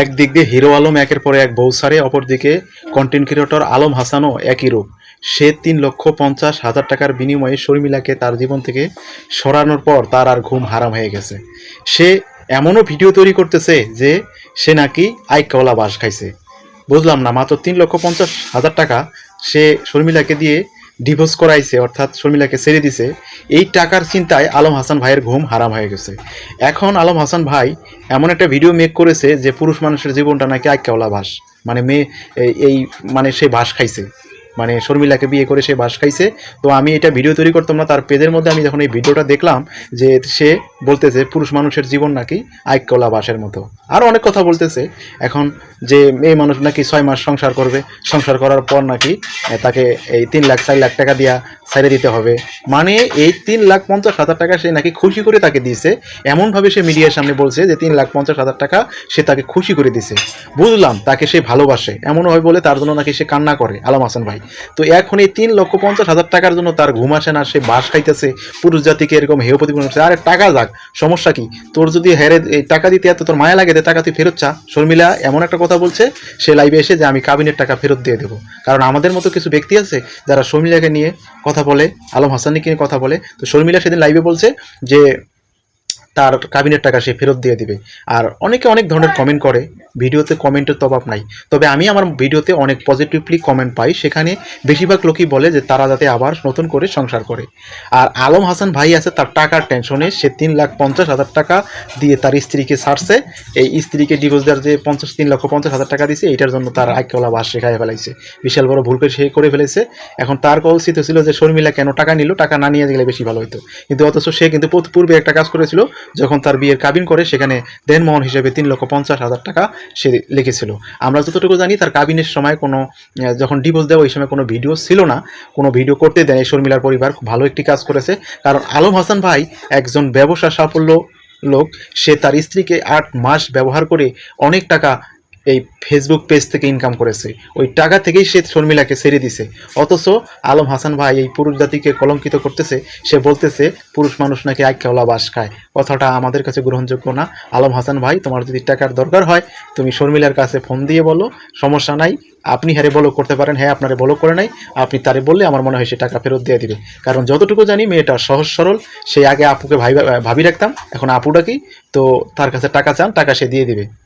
একদিক দিয়ে হিরো আলম, একের পরে এক বৌসারে অপরদিকে কন্টেন্ট ক্রিয়েটর আলম হাসানও একই রূপ। সে তিন লক্ষ পঞ্চাশ হাজার টাকার বিনিময়ে শর্মিলাকে তার জীবন থেকে সরানোর পর তার আর ঘুম হারাম হয়ে গেছে। সে এমনও ভিডিও তৈরি করতেছে যে সে নাকি আইকাওয়ালা বাস খাইছে। বুঝলাম না, মাত্র তিন লক্ষ পঞ্চাশ হাজার টাকা সে শর্মিলাকে দিয়ে ডিভোর্স করাইছে, অর্থাৎ শর্মিলাকে ছেড়ে দিছে, এই টাকার চিন্তায় আলম হাসান ভাইয়ের ঘুম হারাম হয়ে গেছে। এখন আলম হাসান ভাই এমন একটা ভিডিও মেক করেছে যে পুরুষ মানুষের জীবনটা নাকি আইকাওয়ালা ভাস। মানে মেয়ে এই- মানে সে ভাস খাইছে। মানে শর্মিলাকে বিয়ে করে সে বাস খাইছে। তো আমি এটা ভিডিও তৈরি করতাম না, তার পেজের মধ্যে আমি যখন এই ভিডিওটা দেখলাম যে সে বলতেছে, পুরুষ মানুষের জীবন নাকি আইকলা বাসের মতো। আরও অনেক কথা বলতেছে। এখন যে মেয়ে মানুষ নাকি ছয় মাস সংসার করবে, সংসার করার পর নাকি তাকে এই তিন লাখ, চার লাখ টাকা দিয়া ছেড়ে দিতে হবে। মানে এই তিন লাখ পঞ্চাশ হাজার টাকা সে নাকি খুশি করে তাকে দিয়েছে। এমনভাবে সে মিডিয়ার সামনে বলছে যে, তিন লাখ পঞ্চাশ হাজার টাকা সে তাকে খুশি করে দিছে বুঝলাম, তাকে সে ভালোবাসে। এমন হয় বলে তার জন্য নাকি সে কান্না করে, আলম হাসান ভাই। তো এখন এই তিন লক্ষ পঞ্চাশ হাজার টাকার জন্য তার ঘুম আসে না, সে বাস খাইতেছে, পুরুষ জাতিকে এরকম হেয় প্রতিপন্ন আরে টাকা যাক সমস্যা কি? তোর যদি হেরে টাকা দিতে এত তোর মায়া লাগে টাকা তুই ফেরত চা। শর্মিলা এমন একটা কথা বলছে, সে লাইভে এসে যে আমি কাবিনের টাকা ফেরত দিয়ে দেবো। কারণ আমাদের মতো কিছু ব্যক্তি আছে যারা শর্মিলাকে নিয়ে কথা বলে, আলম হাসানিকে নিয়ে কথা বলে। তো শর্মিলা সেদিন লাইভে বলছে যে, তার কাবিনের টাকা সে ফেরত দিয়ে দিবে। আর অনেকে অনেক ধরনের কমেন্ট করে ভিডিওতে কমেন্টের তো অভাব নাই। তবে আমি আমার ভিডিওতে অনেক পজিটিভলি কমেন্ট পাই। সেখানে বেশিরভাগ লোকই বলে যে তারা যাতে আবার নতুন করে সংসার করে। আর আলম হাসান ভাই আছে, তার টাকার টেনশনে সে তিন লাখ পঞ্চাশ হাজার টাকা দিয়ে তার স্ত্রীকে ছাড়ছে। এই স্ত্রীকে ডিভোর্স দেওয়ার যে পঞ্চাশ, তিন লক্ষ পঞ্চাশ হাজার টাকা দিয়েছে এটার জন্য তার আইকলা বাস শেখায় ফেলাইছে। বিশাল বড় ভুল করে সে করে ফেলেছে। এখন তার কলসিত ছিল যে, শর্মিলা কেন টাকা নিল? টাকা না নিয়ে গেলে বেশি ভালো হতো কিন্তু অথচ সে কিন্তু পূর্বে একটা কাজ করেছিল, যখন তার বিয়ের কাবিন করে, সেখানে দেনমোহন হিসেবে তিন লক্ষ পঞ্চাশ হাজার টাকা সে লিখেছিল। আমরা যতটুকু জানি তার কাবিনের সময় কোনো যখন ডিভোর্স দেওয়া ওই সময় কোনো ভিডিও ছিল না। কোনো ভিডিও করতে দেয় শর্মিলার পরিবার খুব ভালো একটি কাজ করেছে। কারণ আলম হাসান ভাই একজন ব্যবসা সাফল্য লোক। সে তার স্ত্রীকে আট মাস ব্যবহার করে অনেক টাকা এই ফেসবুক পেজ থেকে ইনকাম করেছে। ওই টাকা থেকেই সে শর্মিলাকে ছেড়ে দিছে। অথচ আলম হাসান ভাই এই পুরুষ জাতিকে কলঙ্কিত করতেছে। সে বলতেছে, পুরুষ মানুষ নাকি আইকেওয়ালা বাস খায়। কথাটা আমাদের কাছে গ্রহণযোগ্য না। আলম হাসান ভাই, তোমার যদি টাকার দরকার হয়, তুমি শর্মিলার কাছে ফোন দিয়ে বলো। সমস্যা নাই। আপনি হারে বলো করতে পারেন। হ্যাঁ আপনারে বলো করে নাই। আপনি তারে বললে আমার মনে হয় সে টাকা ফেরত দিয়ে দিবে। কারণ যতটুকু জানি, মেয়েটা সহজ সরল। সে আগে আপুকে ভাই ভাবি রাখতাম। এখন আপুটা কি? তো তার কাছে টাকা চান, টাকা সে দিয়ে দিবে।